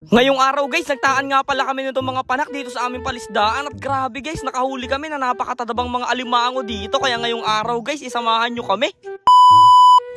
Ngayong araw guys, nagtaan nga pala kami nitong mga panak dito sa aming palisdaan at grabe guys, nakahuli kami na napakatadabang mga alimango dito kaya ngayong araw guys, isamahan nyo kami.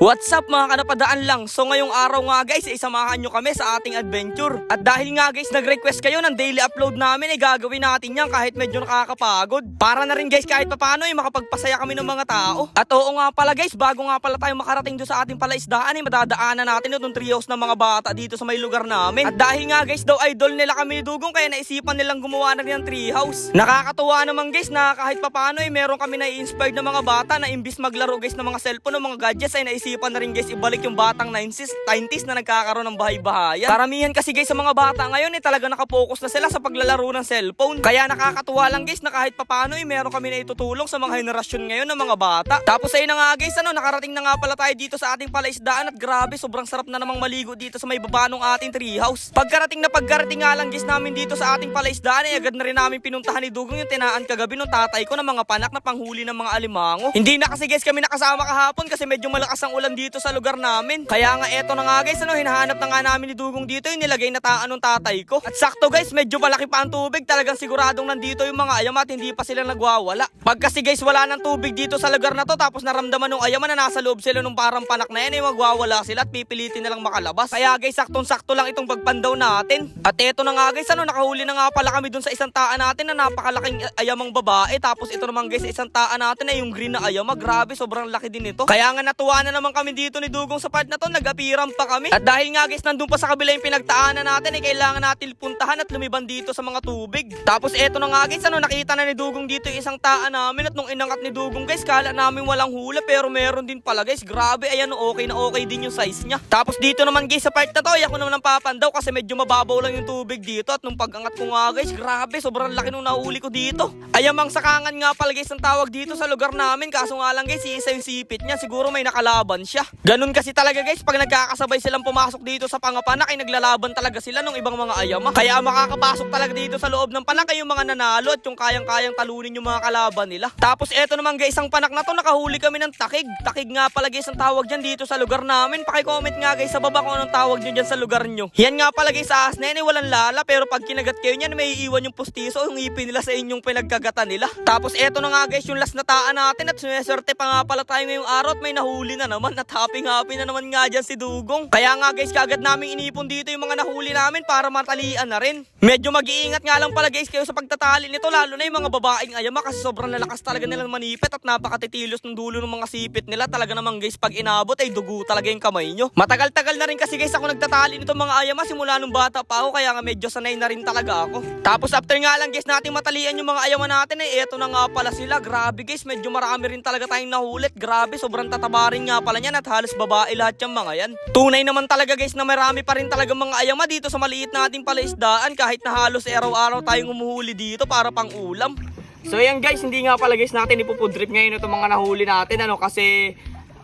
What's up mga kanapadaan lang? So ngayong araw nga guys, isamahan nyo kami sa ating adventure. At dahil nga guys, nag-request kayo ng daily upload namin, ay gagawin natin yan kahit medyo nakakapagod. Para na rin guys kahit papano ay makapagpasaya kami ng mga tao. At oo nga pala guys, bago nga pala tayo makarating doon sa ating palaisdaan, ay madadaanan natin itong trios ng mga bata dito sa may lugar namin. At dahil nga guys daw idol nila kami ni Dugong, kaya naisipan nilang gumawa na rin ng treehouse. Nakakatuwa naman guys na kahit papano ay meron kami na-inspired na mga bata na imbis maglaro guys ng mga cellphone ng mga gadgets ay naisipan na rin guys ibalik yung batang 90s, 90s na nagkakaroon ng bahay-bahayan. Karamihan kasi guys sa mga bata ngayon ay talaga nakapokus na sila sa paglalaro ng cellphone. Kaya nakakatuwa lang guys na kahit papano ay meron kami na itutulong sa mga henerasyon ngayon ng mga bata. Tapos ayun na nga guys, ano, nakarating na nga pala tayo dito sa ating palaisdaan at grabe, sobrang sarap na namang maligo dito sa may baba ng ating treehouse. Pagkarating na pagkarating nga lang guys namin dito sa ating palaisdaan ay agad na rin namin pinuntahan ni Dugong yung tinaan kagabi ng tatay ko ng mga panak na panghuli ng mga alimango. Hindi na kasi guys kami nakasama kahapon kasi medyo malakas ang ulan dito sa lugar namin. Kaya nga eto na nga guys, ano, hinahanap na nga namin ni Dugong dito yung nilagay na taan ng tatay ko. At sakto guys, medyo malaki pa ang tubig. Talagang siguradong nandito yung mga ayam at hindi pa sila nagwawala. Pag kasi guys wala ng tubig dito sa lugar na to tapos naramdaman ng ayaman na nasa loob sila nung parang panak na yan ay magwawala sila at pipilitin na lang makalabas. Kaya guys, saktong-sakto lang itong pagpandaw natin. At eto na nga guys, ano, nakahuli na nga pala kami dun sa isang taan natin na napakalaking ayamang babae. Tapos ito naman guys, sa isang taan natin ay yung green na ayama. Grabe, sobrang laki din ito. Kaya nga natuwa na naman kami dito ni Dugong sa part na to, nag-apiram pa kami. At dahil nga guys, nandun pa sa kabila yung pinagtaanan natin, ay kailangan natin puntahan at lumiban dito sa mga tubig. Tapos eto na nga guys, ano, nakita na ni Dugong dito yung isang taan namin at nung inangat ni Dugong guys, kala namin walang hula pero meron din pala guys. Grabe, ayan okay na okay din yung size niya. Tapos dito naman guys, sa part na to, ay ako naman ang papandaw kasi medyo mababaw lang yung tubig dito at nung pag-angat ko nga guys, grabe, sobrang laki nung nahuli ko dito. Ayamang sakangan nga pala guys ang tawag dito sa lugar namin kaso nga lang guys, isa yung sipit niya, siguro may nakalaban siya. Ganun kasi talaga guys, pag nagkakasabay silang pumasok dito sa pangapanak ay naglalaban talaga sila ng ibang mga ayama. Kaya makakapasok talaga dito sa loob ng panak ay yung mga nanalo at yung kayang-kayang talunin yung mga kalaban nila. Tapos eto naman guys, ang panak na to nakahuli kami ng takig. Takig nga pala guys ang tawag dyan dito sa lugar namin. Paki-comment nga guys sa baba kung anong tawag nyo dyan sa lugar nyo. Yan nga pala guys sa asnen ay walang lala pero pag kinagat kayo niyan may iiwan yung pustiso yung ipin nila sa inyong pinagkagatan nila. Tapos eto na nga guys yung last na taan natin at suneswerte pa nga pala tayo ngayong araw at may nahuli na naman at happy happy na naman nga dyan si Dugong. Kaya nga guys kagad namin inipon dito yung mga nahuli namin para matalian na rin. Medyo mag-iingat nga lang pala guys kayo sa pagtatali nito lalo na yung mga babaeng ayama kasi sobrang lalakas talaga nilang manipit at napakatitilos ng dulo ng mga sipit nila. Talaga naman guys pag inabot ay dugo talaga yung kamay nyo. Matagal-tagal na rin kasi guys ako nagtatali nito mga ayama simula nung bata pa ako kaya nga medyo sanay na rin talaga ako. Tapos after nga lang guys natin matalian yung mga ayama natin ay eto na nga pala sila. Grabe guys medyo marami rin talaga tayong nahulit. Grabe sobrang tataba rin nga pala niyan at halos babae lahat yung mga yan. Tunay naman talaga guys na marami pa rin talaga mga ayama dito sa maliit nating palaisdaan kahit na halos araw-araw tayong umuhuli dito para pang ulam. So yan guys, hindi nga pala guys natin ipupudrip ngayon itong mga nahuli natin ano kasi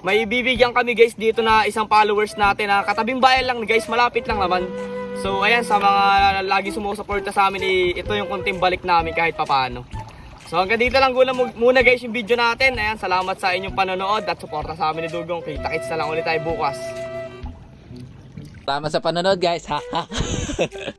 may bibigyan kami guys dito na isang followers natin na katabing bayan lang guys, malapit lang naman. So ayan sa mga lagi sumusuporta sa amin eh, ito yung kunting balik namin kahit papano. So hanggang dito lang muna, muna guys yung video natin. Ayan, salamat sa inyong panonood at suporta sa amin ni Dugong. Kita-kits na lang ulit tayo bukas. Salamat sa panonood guys. Ha.